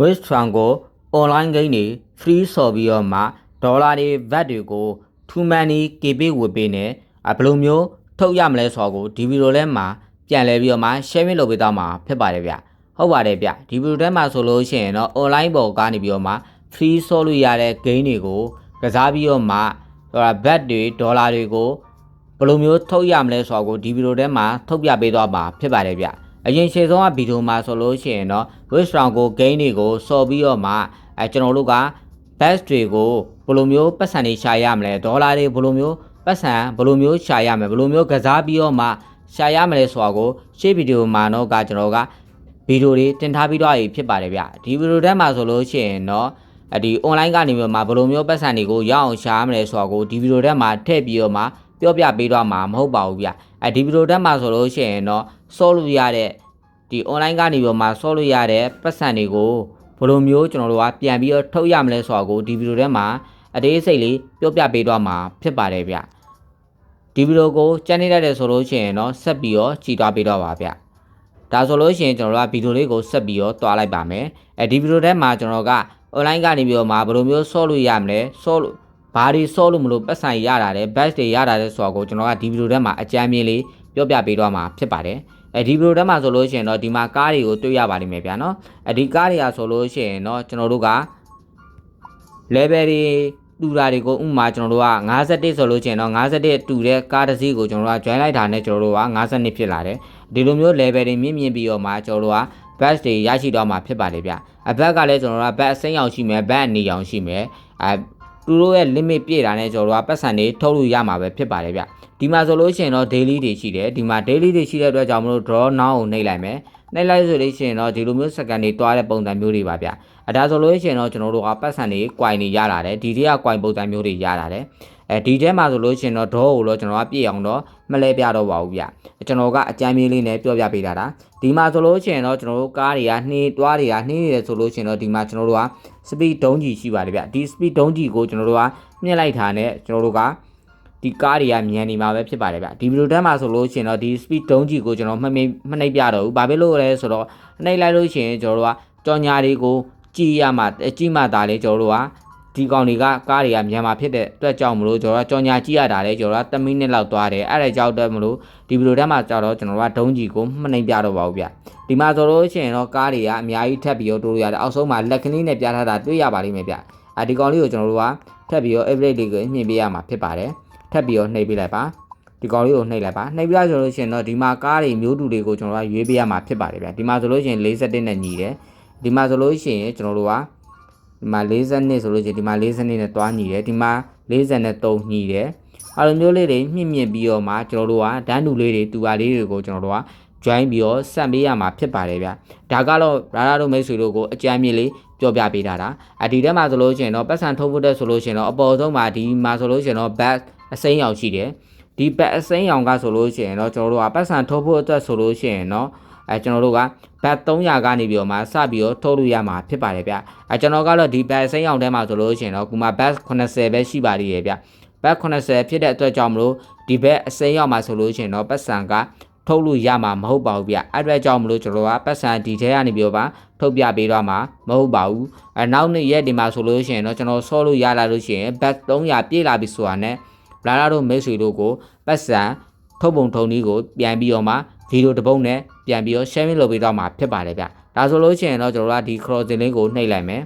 Westron ကို online game တွေ free ဆော်ပြီးတော့မှဒေါ်လာတွေ VAT တွေကို True Money KP ဝယ်ပေးနေအဘယ်လိုမျိုးထုတ်ရမလဲဆိုတော့ဒီဗီဒီယိုထဲမှာပြန်လဲပြီးတော့မှ sharing လုပ်ပေးတော့မှာဖြစ်ပါတယ်ဗျဟုတ်ပါတယ်ဗျဒီဗီဒီယိုထဲမှာဆိုလို့ရှိရင်တော့ online ပေါ်ကနေပြီးတော့မှ free ဆော်လို့ရတဲ့ game တွေကိုကစားပြီးတော့မှဟို VAT တွေဒေါ်လာတွေကိုဘယ်လိုမျိုးထုတ်ရမလဲဆိုတော့ဒီဗီဒီယိုထဲမှာထုတ်ပြပေးသွားမှာဖြစ်ပါတယ်ဗျ အရင်ရှေ့ဆုံးကဗီဒီယိုမှာဆိုလို့ရှိရင်တော့ West Round ကို gain တွေကိုစော်ပြီးတော့မှအဲကျွန်တော်တို့က best တွေကိုဘယ်လိုမျိုးပတ်စံတွေရှာရမလဲဒေါ်လာတွေဘယ်လိုမျိုးပတ်စံဘယ်လိုမျိုးရှာရမလဲဘယ်လိုမျိုးကစားပြီးတော့မှရှာရမလဲဆိုတာကိုရှေ့ဗီဒီယိုမှာတော့ကကျွန်တော်ကဗီဒီယိုတွေတင်ထားပြီးတော့ဖြစ်ပါတယ်ဗျဒီဗီဒီယိုထဲမှာဆိုလို့ရှိရင်တော့အဒီ online ကနေပြီးတော့မှဘယ်လိုမျိုးပတ်စံတွေကိုရအောင်ရှာရမလဲဆိုတာကိုဒီဗီဒီယိုထဲမှာထည့်ပြီးတော့မှပြောပြပေးတော့မှာမဟုတ်ပါဘူးဗျအဲဒီဗီဒီယိုထဲမှာဆိုလို့ရှိရင်တော့ စောလို့ရတဲ့ဒီ online ကနေပြီးတော့မှစောလို့ရတဲ့ပတ်စံတွေကိုဘယ်လိုမျိုးကျွန်တော်တို့ကပြန်ပြီးတော့ထုတ်ရမလဲဆိုတာကိုဒီဗီဒီယိုထဲမှာအသေးစိတ်လေးပြောပြပေးတော့မှာဖြစ်ပါတယ်ဗျဒီဗီဒီယိုကိုကြည့်နေတတ်တယ်ဆိုလို့ရှိရင်တော့ဆက်ပြီးတော့ကြည့်သွားပေးတော့ပါဗျဒါဆိုလို့ရှိရင်ကျွန်တော်တို့ကဗီဒီယိုလေးကိုဆက်ပြီးတော့တွားလိုက်ပါမယ်အဲဒီဗီဒီယိုထဲမှာကျွန်တော်က online ကနေပြီးတော့မှဘယ်လိုမျိုးဆော့လို့ရမလဲဆော့လို့ဘာတွေဆော့လို့မလို့ပတ်ဆိုင်ရတာလဲ batch တွေရတာလဲဆိုတော့ကိုကျွန်တော်ကဒီဗီဒီယိုထဲမှာအကြမ်းမြင်လေးပြောပြပေးတော့မှာဖြစ်ပါတယ် အဲဒီဗီဒီယိုထဲမှာဆိုလို့ရှိရင်တော့ဒီမှာကားတွေကိုတွေ့ရပါလိမ့်မယ်ဗျာနော်အဲဒီကားတွေကဆိုလို့ရှိရင်တော့ကျွန်တော်တို့က level တွေတူတာတွေကိုဥမာကျွန်တော်တို့က51ဆိုလို့ရှိရင်တော့51တူတဲ့ကားတစ်စီးကိုကျွန်တော်တို့က join လိုက်တာနဲ့ကျွန်တော်တို့က52ဖြစ်လာတယ်ဒီလိုမျိုး level တွေမြင့်မြင့်ပြီးတော့မှကျွန်တော်တို့က batch တွေရရှိတော့မှာဖြစ်ပါတယ်ဗျအဘက်ကလည်းကျွန်တော်တို့က batch အစိမ်းအောင်ရှိမယ် batch အနေအောင်ရှိမယ်အဲ သူတို့ရဲ့ limit ပြည့်တာနဲ့ကျွန်တော်တို့ကပတ်စံတွေထုတ်လို့ရမှာပဲဖြစ်ပါတယ်ဗျဒီမှာဆိုလို့ရှိရင်တော့ daily တွေရှိတယ်ဒီမှာ daily တွေရှိတဲ့အတွက်ကြောင့်မလို့ draw now ကိုနှိပ်လိုက်မယ်နှိပ်လိုက်ဆိုလို့ရှိရင်တော့ဒီလိုမျိုး second တွေတွားတဲ့ပုံစံမျိုးတွေပါဗျအဲဒါဆိုလို့ရှိရင်တော့ကျွန်တော်တို့ကပတ်စံတွေ coin တွေရလာတယ်ဒီတွေက coin ပုံစံမျိုးတွေရလာတယ်အဲဒီထဲမှာဆိုလို့ရှိရင်တော့ draw ကိုတော့ကျွန်တော်ကပြည့်အောင်တော့မလဲပြတော့ပါဘူးဗျကျွန်တော်ကအကြမ်းမြင်လေးနဲ့ပြောပြပေးတာဒါဒီမှာဆိုလို့ရှိရင်တော့ကျွန်တော်တို့ကားတွေကနှေးတွားတွေကနှေးနေတယ်ဆိုလို့ရှိရင်တော့ဒီမှာကျွန်တော်တို့က speed ဒုံးကြီးရှိပါတယ်ဗျဒီ speed ဒုံးကြီးကိုကျွန်တော်တို့ကမြင့်လိုက်တာနဲ့ကျွန်တော်တို့ကဒီကားတွေကမြန်နေမှာပဲဖြစ်ပါတယ်ဗျဒီဗီဒီယိုတန်းမှာဆိုလို့ရှိရင်တော့ဒီ speed ဒုံးကြီးကိုကျွန်တော်မှတ်မိမနှိပ်ပြတော့ဘူးဘာဖြစ်လို့လဲဆိုတော့နှိပ်လိုက်လို့ရှိရင်ကျွန်တော်တို့ကကြော်ညာတွေကိုကြည်ရမှာကြည်မှသာလေကျွန်တော်တို့က ဒီကောင်တွေကကားတွေကမြန်မာဖြစ်တဲ့အတွက်ကြောင့်မလို့ကျွန်တော်ကကြော်ညာကြည့်ရတာလေကျွန်တော်က10မိနစ်လောက်သွားတယ်အဲ့ဒါကြောင့်တော့မလို့ဒီဗီဒီယိုထဲမှာကြတော့ကျွန်တော်ကဒုံးကြီးကိုမှနှိပ်ပြတော့ပါဘူးဗျဒီမှာဆိုလို့ရှိရင်တော့ကားတွေကအများကြီးထပ်ပြီးတော့တိုးလို့ရတယ်အောက်ဆုံးမှာလက်ကလေးနဲ့ပြထားတာတွေ့ရပါလိမ့်မယ်ဗျအဲဒီကောင်လေးကိုကျွန်တော်တို့ကထပ်ပြီးတော့ average လေးကိုမြင့်ပေးရမှာဖြစ်ပါတယ်ထပ်ပြီးတော့နှိပ်ပေးလိုက်ပါဒီကောင်လေးကိုနှိပ်လိုက်ပါနှိပ်ပြဆိုလို့ရှိရင်တော့ဒီမှာကားတွေမျိုးတူတွေကိုကျွန်တော်ကရွေးပေးရမှာဖြစ်ပါတယ်ဗျဒီမှာဆိုလို့ရှိရင်41နဲ့ညီတယ်ဒီမှာဆိုလို့ရှိရင်ကျွန်တော်တို့က ဒီမှာ40နှစ်ဆိုလို့ရှိရင်ဒီမှာ40နှစ်နဲ့တွားညီတယ်ဒီမှာ43ညီတယ်အဲလိုမျိုးလေးတွေမြင့်မြင့်ပြီးတော့မှကျွန်တော်တို့ကဒန်းတူလေးတွေတူပါလေးတွေကိုကျွန်တော်တို့က join ပြီးတော့ဆက်ပေးရမှာဖြစ်ပါတယ်ဗျဒါကတော့ရာရာတို့မိတ်ဆွေတို့ကိုအကြမ်းမြင့်လေးပြောပြပေးတာဒါအဒီထဲမှာဆိုလို့ရှိရင်တော့ပတ်စံထုတ်ဖို့တဲ့ဆိုလို့ရှိရင်တော့အပေါ်ဆုံးမှာဒီမှာဆိုလို့ရှိရင်တော့ back အစိမ်းရောင်ရှိတယ်ဒီ back အစိမ်းရောင်ကဆိုလို့ရှိရင်တော့ကျွန်တော်တို့ကပတ်စံထုတ်ဖို့အတွက်ဆိုလို့ရှိရင်တော့ အဲကျွန်တော်တို့ကဘတ်300ကနေပြီးတော့မှစပြီးတော့ထုတ်လို့ရမှာဖြစ်ပါတယ်ဗျအဲကျွန်တော်ကတော့ဒီဘတ်စိမ်းရောင်ထဲမှာဆိုလို့ရှိရင်တော့ကူမှာဘတ်80ပဲရှိပါသေးတယ်ဗျဘတ်80ဖြစ်တဲ့အတွက်ကြောင့်မလို့ဒီဘတ်အစိမ်းရောင်မှာဆိုလို့ရှိရင်တော့ပတ်စံကထုတ်လို့ရမှာမဟုတ်ပါဘူးဗျအဲ့အတွက်ကြောင့်မလို့ကျွန်တော်ကပတ်စံဒီထဲကနေပြီးတော့ပါထုတ်ပြပေးတော့မှာမဟုတ်ပါဘူးအဲနောက်နေ့ရက်ဒီမှာဆိုလို့ရှိရင်တော့ကျွန်တော်ဆော့လို့ရလာလို့ရှိရင်ဘတ်300ပြည့်လာပြီဆိုတာနဲ့လာလာတို့မိတ်ဆွေတို့ကိုပတ်စံထုတ်ပုံထုံနည်းကိုပြန်ပြီးတော့မှ ဗီဒီယိုတစ်ပုဒ်နဲ့ပြန်ပြီးတော့ sharing လုပ်ပေးတော့မှာဖြစ်ပါတယ်ဗျဒါဆိုလို့ရှိရင်တော့ကျွန်တော်တို့ကဒီ crossing link ကိုနှိပ်လိုက်မယ်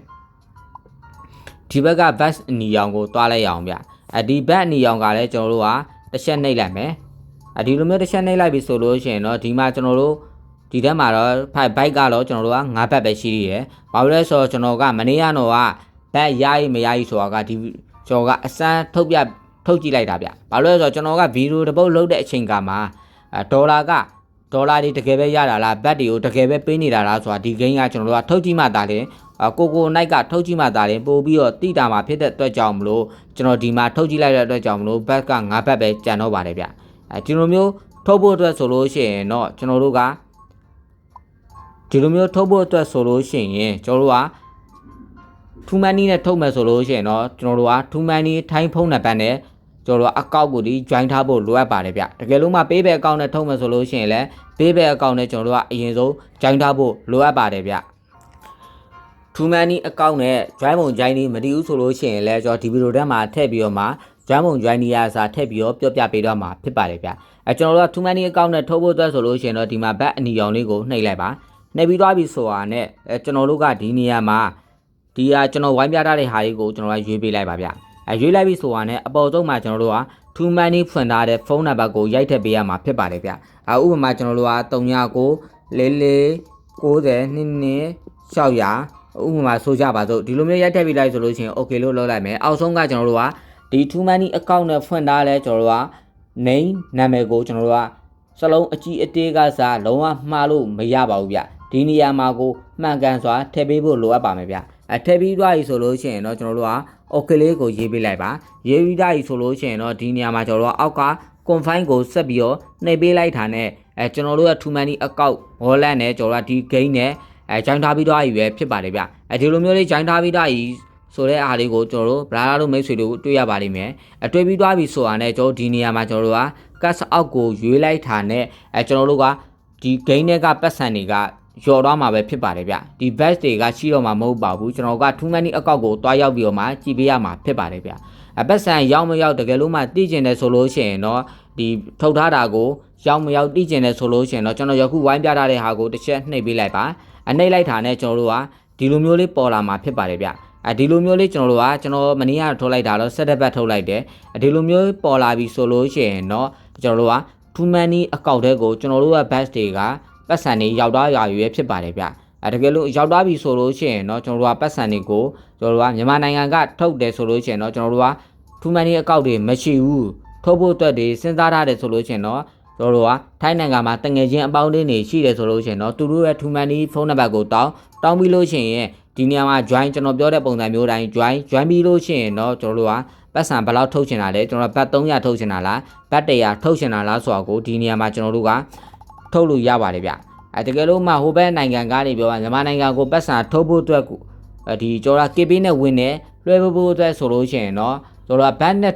ဒီဘက်က back အနီရောင်ကိုတွားလိုက်ရအောင်ဗျအဲဒီ back အနီရောင်ကလည်းကျွန်တော်တို့ကတစ်ချက်နှိပ်လိုက်မယ်အဲဒီလိုမျိုးတစ်ချက်နှိပ်လိုက်ပြီဆိုလို့ရှိရင်တော့ဒီမှာကျွန်တော်တို့ဒီထဲမှာတော့ bike ကတော့ကျွန်တော်တို့က9ဘက်ပဲရှိသေးတယ်။ဘာလို့လဲဆိုတော့ကျွန်တော်ကမနေ့ကတော့ကဘက်ရရေးမရရေးဆိုတာကဒီကျွန်တော်ကအစမ်းထုတ်ပြထုတ်ကြည့်လိုက်တာဗျ။ဘာလို့လဲဆိုတော့ကျွန်တော်ကဗီဒီယိုတစ်ပုတ်လုပ်တဲ့အချိန်ကမှအဲဒေါ်လာက ဒေါ်လာတွေတကယ်ပဲရတာလားဘတ်တွေကိုတကယ်ပဲပေးနေတာလားဆိုတာဒီဂိမ်းကကျွန်တော်တို့ကထုတ်ကြည့်မှသာလေကိုကိုနိုင်ကထုတ်ကြည့်မှသာလေပို့ပြီးတော့တိတာမှာဖြစ်တဲ့အတွက်ကြောင့်မလို့ကျွန်တော်ဒီမှာထုတ်ကြည့်လိုက်တဲ့အတွက်ကြောင့်မလို့ဘတ်က9ဘတ်ပဲကျန်တော့ပါတယ်ဗျအဲဒီလိုမျိုးထုတ်ဖို့အတွက်ဆိုလို့ရှိရင်တော့ကျွန်တော်တို့ကဒီလိုမျိုးထုတ်ဖို့အတွက်ဆိုလို့ရှိရင်ကျွန်တော်တို့ကထူမန်နီနဲ့ထုတ်မယ်ဆိုလို့ရှိရင်တော့ကျွန်တော်တို့ကထူမန်နီထိုင်းဖုန်းနံပါတ်နဲ့ ကျွန်တော်တို့အကောက်ကိုဒီ join ထားဖို့လိုအပ်ပါတယ်ဗျတကယ်လို့မှ pay back account နဲ့ထုတ်မယ်ဆိုလို့ရှိရင်လည်း pay back account နဲ့ကျွန်တော်တို့ကအရင်ဆုံး join ထားဖို့လိုအပ်ပါတယ်ဗျ2 money account နဲ့ join ပုံ join နေမတည်ဘူးဆိုလို့ရှိရင်လည်းကျွန်တော်ဒီဗီဒီယိုထဲမှာထည့်ပြီးတော့မှ join ပုံ join နေရစာထည့်ပြီးတော့ပြောပြပေးတော့မှာဖြစ်ပါတယ်ဗျအဲကျွန်တော်တို့က2 money account နဲ့ထုတ်ဖို့အတွက်ဆိုလို့ရှိရင်တော့ဒီမှာ back အနီရောင်လေးကိုနှိပ်လိုက်ပါနှိပ်ပြီးသွားပြီဆိုတာနဲ့အဲကျွန်တော်တို့ကဒီနေရာမှာဒီဟာကျွန်တော်ဝိုင်းပြထားတဲ့ဟာလေးကိုကျွန်တော်ကရွေးပေးလိုက်ပါဗျ အဲရွေးလိုက်ပြီဆိုတာနဲ့အပေါ်ဆုံးမှာကျွန်တော်တို့က2 money ဖွင့်ထားတဲ့ဖုန်းနံပါတ်ကိုရိုက်ထည့်ပေးရမှာဖြစ်ပါတယ်ဗျအဲဥပမာကျွန်တော်တို့က39လေးလေး90နှစ်နှစ်600ဥပမာဆိုကြပါစို့ဒီလိုမျိုးရိုက်ထည့်ပြီးလိုက်ဆိုလို့ရှိရင် okay လို့လုပ်လိုက်မယ်အောက်ဆုံးကကျွန်တော်တို့ကဒီ two money account နဲ့ဖွင့်ထားလဲကျွန်တော်တို့က name နာမည်ကိုကျွန်တော်တို့ကစလုံးအကြီးအသေးကစားလုံးဝမှားလို့မရပါဘူးဗျဒီနေရာမှာကိုမှန်ကန်စွာထည့်ပေးဖို့လိုအပ်ပါမယ်ဗျ အထည့်ပြီးသွားပြီဆိုလို့ရှိရင်တော့ကျွန်တော်တို့က okay လေးကိုရေးပေးလိုက်ပါရေးပြီးသားပြီဆိုလို့ရှိရင်တော့ဒီနေရာမှာကျွန်တော်တို့ကအောက်က confine ကိုဆက်ပြီးတော့နှိပ်ပေးလိုက်တာနဲ့အဲကျွန်တော်တို့က two money account wallet နဲ့ကျွန်တော်တို့ကဒီ game နဲ့အဲဂျိုင်းထားပြီးတော့ရည်ပဲဖြစ်ပါတယ်ဗျအဲဒီလိုမျိုးလေးဂျိုင်းထားပြီးတော့ရည်ဆိုတဲ့အားလေးကိုကျွန်တော်တို့ဗလာလာတို့မိတ်ဆွေတို့တွေ့ရပါလိမ့်မယ်အတွေ့ပြီးသွားပြီဆိုတာနဲ့ကျွန်တော်ဒီနေရာမှာကျွန်တော်တို့က cast out ကိုရွေးလိုက်တာနဲ့အဲကျွန်တော်တို့ကဒီ game တွေကပတ်စံတွေက ယော်တော့မှာပဲဖြစ်ပါတယ်ဗျဒီ best တွေကရှိတော့မှာမဟုတ်ပါဘူးကျွန်တော်က too many အကောက်ကိုတွားရောက်ပြီးတော့မှကြည်ပေးရမှာဖြစ်ပါတယ်ဗျအပတ်စံရောက်မရောက်တကယ်လို့မှသိကျင်တယ်ဆိုလို့ရှိရင်တော့ဒီထုတ်ထားတာကိုရောက်မရောက်သိကျင်တယ်ဆိုလို့ရှိရင်တော့ကျွန်တော်ယခုဝိုင်းပြထားတဲ့ဟာကိုတစ်ချက်နှိပ်ပေးလိုက်ပါအနှိပ်လိုက်တာနဲ့ကျွန်တော်တို့ကဒီလိုမျိုးလေးပေါ်လာမှာဖြစ်ပါတယ်ဗျအဲဒီလိုမျိုးလေးကျွန်တော်တို့ကကျွန်တော်မနေ့ကထုတ်လိုက်တာတော့ဆက်တက်ဘတ်ထုတ်လိုက်တယ်ဒီလိုမျိုးပေါ်လာပြီဆိုလို့ရှိရင်တော့ကျွန်တော်တို့က too many အကောက်တဲ့ကိုကျွန်တော်တို့က batch တွေက ပတ်စံတွေရောက်တော့ရရွေးဖြစ်ပါတယ်ဗျအဲတကယ်လို့ရောက်သွားပြီဆိုလို့ရှိရင်တော့ကျွန်တော်တို့ကပတ်စံတွေကိုကျွန်တော်တို့ကမြန်မာနိုင်ငံကထုတ်တယ်ဆိုလို့ရှိရင်တော့ကျွန်တော်တို့က too many အကောက်တွေမရှိဘူးထုတ်ဖို့အတွက်တွေစဉ်းစားထားတယ်ဆိုလို့ရှိရင်တော့ကျွန်တော်တို့ကထိုင်းနိုင်ငံမှာတငယ်ချင်းအပေါင်းအသင်းတွေရှိတယ်ဆိုလို့ရှိရင်တော့သူတို့ရဲ့ too many ဖုန်းနံပါတ်ကိုတောင်းတောင်းပြီးလို့ရှိရင်ဒီနေရာမှာ join ကျွန်တော်ပြောတဲ့ပုံစံမျိုးတိုင်း join join ပြီးလို့ရှိရင်တော့ကျွန်တော်တို့ကပတ်စံဘယ်လောက်ထုတ်ချင်တာလဲကျွန်တော်ဘတ်300ထုတ်ချင်တာလားဘတ်100ထုတ်ချင်တာလားဆိုတာကိုဒီနေရာမှာကျွန်တော်တို့က ထုတ်လို့ရပါတယ်ဗျအဲတကယ်လို့မှဟိုဘက်နိုင်ငံကနေပြောတာမြန်မာနိုင်ငံကိုပတ်စံထုတ်ဖို့အတွက်ကိုဒီကျွန်တော်က KB နဲ့ဝင်နေလွှဲဖို့အတွက်ဆိုလို့ရှိရင်တော့ကျွန်တော်ကဘတ်နဲ့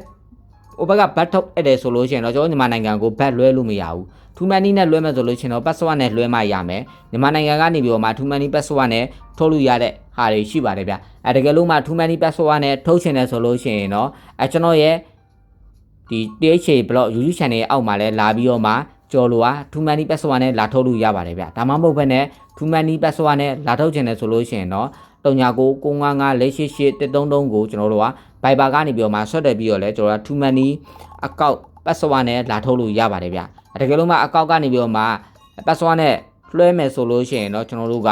ဟိုဘက်ကဘတ်ထုတ်အဲ့တယ်ဆိုလို့ရှိရင်တော့ကျွန်တော်မြန်မာနိုင်ငံကိုဘတ်လွှဲလို့မရဘူးထူမန်နီနဲ့လွှဲမယ်ဆိုလို့ရှိရင်တော့ password နဲ့လွှဲမှရမယ်မြန်မာနိုင်ငံကနေပြီးတော့မှထူမန်နီ password နဲ့ထုတ်လို့ရတဲ့ဟာတွေရှိပါတယ်ဗျအဲတကယ်လို့မှထူမန်နီ password နဲ့ထုတ်ချင်တယ်ဆိုလို့ရှိရင်တော့အဲကျွန်တော်ရဲ့ဒီ THA blog YouTube channel ရဲ့အောက်မှာလဲလာပြီးတော့မှ ကျော်လိုဟာထူမန်နီ password နဲ့လာထုတ်လို့ရပါတယ်ဗျဒါမှမဟုတ်ဘဲနဲ့ထူမန်နီ password နဲ့လာထုတ်ချင်တယ်ဆိုလို့ရှိရင်တော့တုံညာကို955လက်ရှိရှိ133ကိုကျွန်တော်တို့က Viber ကနေပြီးတော့မှဆွတ်တယ်ပြီးတော့လဲကျွန်တော်တို့က Too Money အကောက် password နဲ့လာထုတ်လို့ရပါတယ်ဗျတကယ်လို့မှအကောက်ကနေပြီးတော့မှ password နဲ့လွှဲမယ်ဆိုလို့ရှိရင်တော့ကျွန်တော်တို့က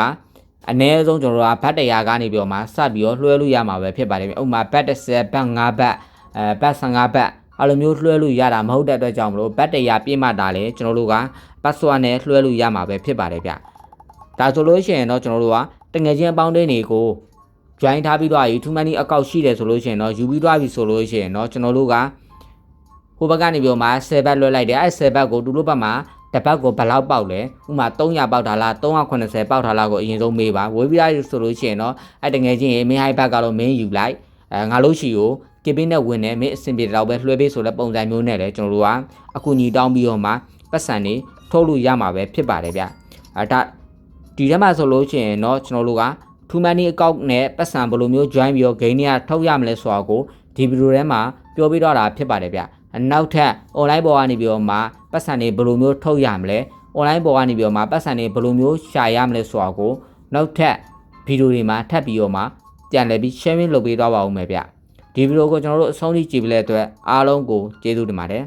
အနည်းဆုံးကျွန်တော်တို့ကဘတ်တရာကနေပြီးတော့မှစပြီးတော့လွှဲလို့ရမှာပဲဖြစ်ပါတယ်ဗျဥပမာဘတ်30ဘတ်5ဘတ်အဲဘတ်15ဘတ် အဲ့လိုမျိုးလွှဲလို့ရတာမဟုတ်တဲ့အတွက်ကြောင့်မလို့ဘတ်တရာပြည့်မှတာလေကျွန်တော်တို့က password နဲ့လွှဲလို့ရမှာပဲဖြစ်ပါတယ်ဗျဒါဆိုလို့ရှိရင်တော့ကျွန်တော်တို့ကတငယ်ချင်းအပေါင်းအသင်းတွေကို join ထားပြီးတော့ယူ too many အကောက်ရှိတယ်ဆိုလို့ရှိရင်တော့ယူပြီးတော့ပြီဆိုလို့ရှိရင်တော့ကျွန်တော်တို့ကဟိုဘက်ကနေပြီးတော့မှ10ဘတ်လွှဲလိုက်တယ်အဲ10ဘတ်ကိုတူတို့ဘက်မှာတစ်ပတ်ကိုဘယ်လောက်ပေါက်လဲဥမာ300ပေါက်ထားလား380ပေါက်ထားလားကိုအရင်ဆုံးမေးပါဝေးပြီးသားဆိုလို့ရှိရင်တော့အဲတငယ်ချင်းရေမင်းဟိုက်ဘက်ကတော့မင်းယူလိုက်အဲငါလို့ရှိကို ကေပင်းနဲ့ဝင်နေမင်းအဆင်ပြေတော့ပဲလွှဲပေးဆိုတဲ့ပုံစံမျိုးနဲ့လေကျွန်တော်တို့ကအခုညီတောင်းပြီးတော့မှပတ်စံနေထုတ်လို့ရမှာပဲဖြစ်ပါတယ်ဗျအဲဒါဒီထဲမှာဆိုလို့ရှိရင်တော့ကျွန်တော်တို့က too many account နဲ့ပတ်စံဘယ်လိုမျိုး join ပြီးတော့ gain တွေကထုတ်ရမလဲဆိုတာကိုဒီဗီဒီယိုထဲမှာပြောပြတော့တာဖြစ်ပါတယ်ဗျနောက်ထပ် online ပေါ်ကနေပြီးတော့မှပတ်စံတွေဘယ်လိုမျိုးထုတ်ရမလဲ online ပေါ်ကနေပြီးတော့မှပတ်စံတွေဘယ်လိုမျိုးရှာရမလဲဆိုတာကိုနောက်ထပ်ဗီဒီယိုတွေမှာထပ်ပြီးတော့မှပြန်လည်ပြီး sharing လုပ်ပေးသွားပါဦးမယ်ဗျ ဒီဗီဒီယိုကိုကျွန်တော်တို့အဆုံးထိကြည့်ပြတဲ့အတွက်အားလုံးကိုကျေးဇူးတင်ပါတယ်